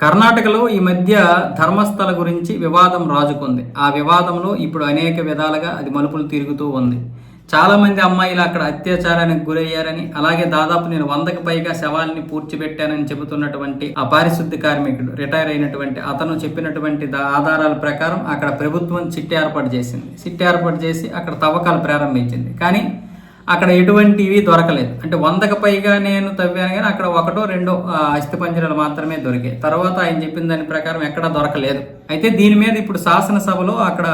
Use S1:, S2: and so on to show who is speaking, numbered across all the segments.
S1: కర్ణాటకలో ఈ మధ్య ధర్మస్థల గురించి వివాదం రాజుకుంది. ఆ వివాదంలో ఇప్పుడు అనేక విధాలుగా అది మలుపులు తిరుగుతూ ఉంది. చాలామంది అమ్మాయిలు అక్కడ అత్యాచారానికి గురయ్యారని అలాగే దాదాపు నేను వందకు పైగా శవాల్ని పూడ్చిపెట్టానని చెబుతున్నటువంటి ఆ పారిశుద్ధ కార్మికుడు రిటైర్ అయినటువంటి అతను చెప్పినటువంటి ఆధారాల ప్రకారం అక్కడ ప్రభుత్వం చిట్టి ఏర్పాటు చేసింది. చిట్టి ఏర్పాటు చేసి అక్కడ తవ్వకాలు ప్రారంభించింది. కానీ అక్కడ ఎటువంటివి దొరకలేదు. అంటే వందకు పైగా నేను తవ్వాను కానీ అక్కడ ఒకటో రెండో అస్థిపంజరాలు మాత్రమే దొరికాయి. తర్వాత ఆయన చెప్పిన దాని ప్రకారం ఎక్కడా దొరకలేదు. అయితే దీని మీద ఇప్పుడు శాసనసభలో అక్కడ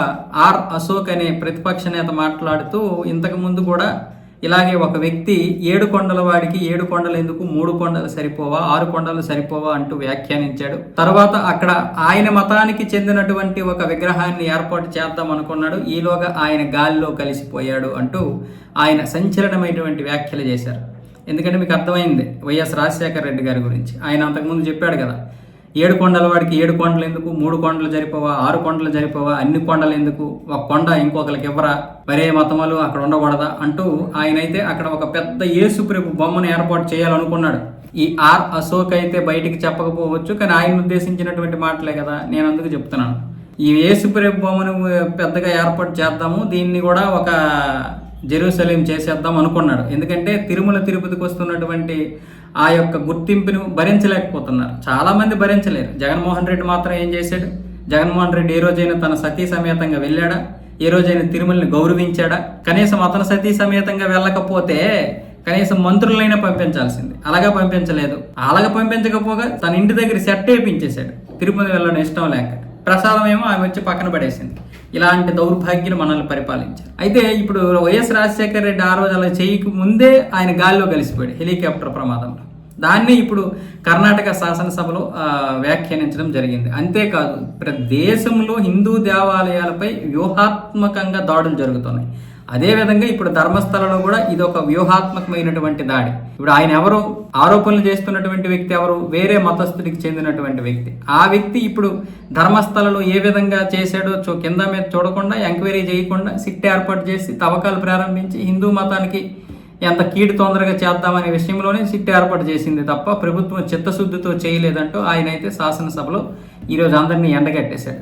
S1: ఆర్ అశోక్ అనే ప్రతిపక్ష నేత మాట్లాడుతూ ఇంతకు ముందు కూడా ఇలాగే ఒక వ్యక్తి ఏడు కొండల వాడికి ఏడు కొండలు ఎందుకు? మూడు కొండలు సరిపోవా? ఆరు కొండలు సరిపోవా? అంటూ వ్యాఖ్యానించాడు. తర్వాత అక్కడ ఆయన మతానికి చెందినటువంటి ఒక విగ్రహాన్ని ఏర్పాటు చేద్దాం అనుకున్నాడు. ఈలోగా ఆయన గాలిలో కలిసిపోయాడు అంటూ ఆయన సంచలనమైనటువంటి వ్యాఖ్యలు చేశారు. ఎందుకంటే మీకు అర్థమైంది వైఎస్ రాజశేఖర రెడ్డి గారి గురించి. ఆయన అంతకుముందు చెప్పాడు కదా ఏడు కొండల వాడికి ఏడు కొండలు ఎందుకు? మూడు కొండలు జరిపోవా? ఆరు కొండలు జరిపోవా? అన్ని కొండలు ఎందుకు? ఒక కొండ ఇంకొకరికి ఇవ్వరా? వరే మతములు అక్కడ ఉండకూడదా? అంటూ ఆయనైతే అక్కడ ఒక పెద్ద యేసుప్రభు బొమ్మను ఏర్పాటు చేయాలనుకున్నాడు. ఈ ఆర్ అశోక్ అయితే బయటికి చెప్పకపోవచ్చు కానీ ఆయన ఉద్దేశించినటువంటి మాటలే కదా నేను అందుకు చెప్తున్నాను. ఈ యేసుప్రభు బొమ్మను పెద్దగా ఏర్పాటు చేద్దాము. దీన్ని కూడా ఒక జెరూసలేం చేసేద్దాం అనుకున్నాడు. ఎందుకంటే తిరుమల తిరుపతికి వస్తున్నటువంటి ఆ యొక్క గుర్తింపును భరించలేకపోతున్నారు. చాలా మంది భరించలేరు. జగన్మోహన్ రెడ్డి మాత్రం ఏం చేశాడు? జగన్మోహన్ రెడ్డి ఏ రోజైనా తన సతీ సమేతంగా వెళ్ళాడా? ఏ రోజైనా తిరుమలని గౌరవించాడా? కనీసం అతను సతీ సమేతంగా వెళ్ళకపోతే కనీసం మంత్రులైనా పంపించాల్సింది. అలాగా పంపించలేదు. అలాగా పంపించకపోగా తన ఇంటి దగ్గర సెట్ వేయించేశాడు తిరుపతి వెళ్ళడం ఇష్టం లేక. ప్రసాదం ఏమో ఆమె వచ్చి పక్కన పడేసింది. ఇలాంటి దౌర్భాగ్యం మనల్ని పరిపాలించారు అయితే ఇప్పుడు వైఎస్ రాజశేఖర రెడ్డి ఆ రోజు అలా చేయక ముందే ఆయన గాలిలో కలిసిపోయాడు హెలికాప్టర్ ప్రమాదంలో. దాన్ని ఇప్పుడు కర్ణాటక శాసనసభలో వ్యాఖ్యానించడం జరిగింది. అంతేకాదు ప్ర- దేశంలో హిందూ దేవాలయాలపై వ్యూహాత్మకంగా దాడులు జరుగుతున్నాయి. అదేవిధంగా ఇప్పుడు ధర్మస్థలలో కూడా ఇది ఒక వ్యూహాత్మకమైనటువంటి దాడి. ఇప్పుడు ఆయన ఎవరు? ఆరోపణలు చేస్తున్నటువంటి వ్యక్తి ఎవరు? వేరే మతస్థుడికి చెందినటువంటి వ్యక్తి. ఆ వ్యక్తి ఇప్పుడు ధర్మస్థలలో ఏ విధంగా చేశాడో చూ కింద మీద చూడకుండా ఎంక్వైరీ చేయకుండా సిట్ ఏర్పాటు చేసి తవ్వకాలు ప్రారంభించి హిందూ మతానికి ఎంత కీడు తొందరగా చేద్దామనే విషయంలోనే సిట్ ఏర్పాటు చేసింది తప్ప ప్రభుత్వం చిత్తశుద్ధితో చేయలేదంటూ ఆయన అయితే శాసనసభలో ఈరోజు అందరినీ ఎండగట్టేశాడు.